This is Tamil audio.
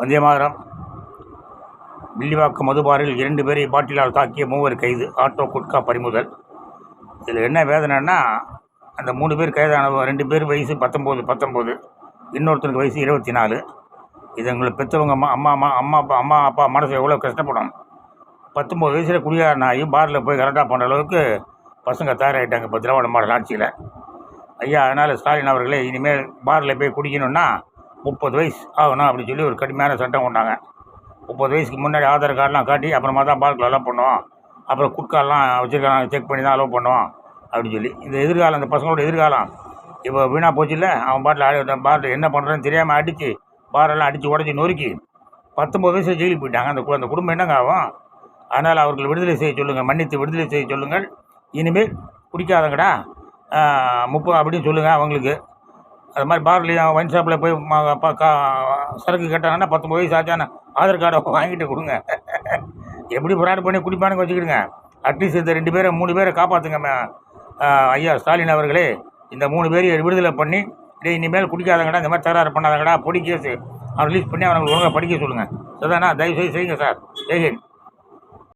வந்தியமாதரம் வில்லிவாக்கம் மதுபாரில் இரண்டு பேரை பாட்டிலால் தாக்கிய மூவர் கைது ஆட்டோ குட்கா பறிமுதல். இதில் என்ன வேதனைன்னா அந்த மூணு பேர் கைதானவங்க ரெண்டு பேர் வயசு பத்தொம்போது பத்தொம்போது இன்னொருத்தருக்கு வயசு இருபத்தி நாலு இது எங்களை பெற்றவங்க அம்மா அம்மா அம்மா அம்மா அப்பா அம்மா அப்பா மனசு எவ்வளோ கஷ்டப்படும் பத்தொம்போது வயசில் குடியாரன் ஆகி பாரில் போய் கரெக்டாக பண்ணுற அளவுக்கு பசங்க தயாராகிட்டாங்க இப்போ திராவிட மாடல் ஆட்சியில். ஐயா அதனால் ஸ்டாலின் அவர்களே இனிமேல் பாரில் போய் குடிக்கணும்னா முப்பது வயசு ஆகணும் அப்படின்னு சொல்லி ஒரு கடுமையான சட்டம் கொண்டாங்க முப்பது வயசுக்கு முன்னாடி ஆதார் கார்டெலாம் காட்டி அப்புறமா தான் பார்க்கில் அலோவ் பண்ணுவோம் அப்புறம் குட்காலாம் வச்சுருக்காங்க செக் பண்ணி தான் அலோவ் பண்ணுவோம் அப்படின்னு சொல்லி. இந்த எதிர்காலம் இந்த பசங்களோட எதிர்காலம். இப்போ வீணாக போச்சு இல்லை? அவன் பாட்டில் பாட்டில் என்ன பண்ணுறேன்னு தெரியாமல் அடித்து பாரெல்லாம் அடித்து உடச்சி நொறுக்கி பத்தொம்பது வயசு ஜெயிலுக்கு போயிட்டாங்க. அந்த கு- அந்த குடும்பம் என்னங்க ஆகும்? அதனால் அவர்கள் விடுதலை செய்ய சொல்லுங்கள் மன்னித்து விடுதலை செய்ய சொல்லுங்கள். இனிமேல் குடிக்காதங்கடா. முப்பது அப்படின்னு சொல்லுங்கள் அவங்களுக்கு. அது மாதிரி பார்லையும் ஒயின் ஷாப்பில் போய் சரக்கு கேட்டாங்கன்னா பத்தொம்பது வயசு ஆச்சான ஆதார் கார்டை வாங்கிட்டு கொடுங்க. எப்படி ஃப்ராட் பண்ணி குடிப்பானுங்க வச்சுக்கிடுங்க. அட்லீஸ்ட் இந்த ரெண்டு பேரை மூணு பேரை காப்பாற்றுங்க ஐயா ஸ்டாலின் அவர்களே இந்த மூணு பேரையும் விடுதலை பண்ணி டேய் இனிமேல் குடிக்காதங்கடா இந்த மாதிரி தகராறு பண்ணாதங்கடா பொடி கேஸு அவன் ரிலீஸ் பண்ணி அவனுக்கு ஒழுங்காக படிக்க சொல்லுங்கள் சரிதானா? தயவுசெய்து செய்யுங்க சார். ஜெய்ஹிந்த்